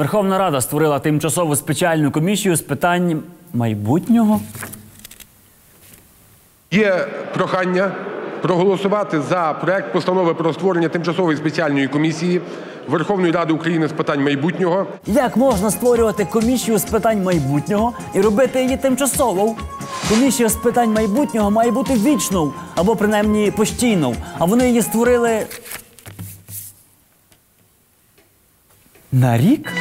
Верховна Рада створила тимчасову спеціальну комісію з питань майбутнього. Є прохання проголосувати за проект постанови про створення тимчасової спеціальної комісії Верховної Ради України з питань майбутнього. Як можна створювати комісію з питань майбутнього і робити її тимчасовою? Комісія з питань майбутнього має бути вічною або принаймні постійною. А вони її створили. На рік?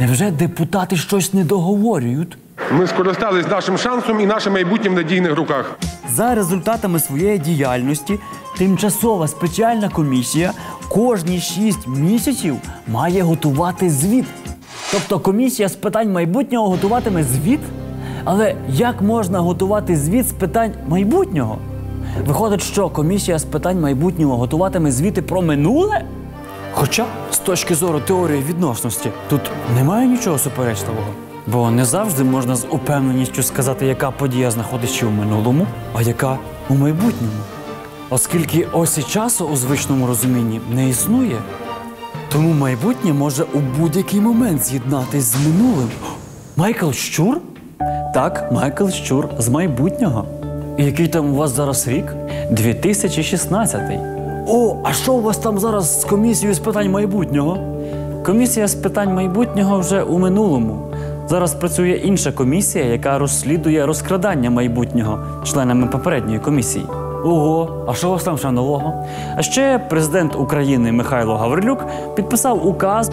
Невже депутати щось не договорюють? Ми скористались нашим шансом і нашим майбутнім в надійних руках. За результатами своєї діяльності тимчасова спеціальна комісія кожні 6 місяців має готувати звіт. Тобто комісія з питань майбутнього готуватиме звіт? Але як можна готувати звіт з питань майбутнього? Виходить, що комісія з питань майбутнього готуватиме звіти про минуле? Хоча, з точки зору теорії відносності, тут немає нічого суперечливого. Бо не завжди можна з упевненістю сказати, яка подія знаходиться у минулому, а яка у майбутньому. Оскільки осі часу у звичному розумінні не існує, тому майбутнє може у будь-який момент з'єднатись з минулим. Майкл Щур? Так, Майкл Щур з майбутнього. Який там у вас зараз рік? 2016. О, а що у вас там зараз з комісією з питань майбутнього? Комісія з питань майбутнього вже у минулому. Зараз працює інша комісія, яка розслідує розкрадання майбутнього членами попередньої комісії. Ого, а що у вас там ще нового? А ще президент України Михайло Гаврилюк підписав указ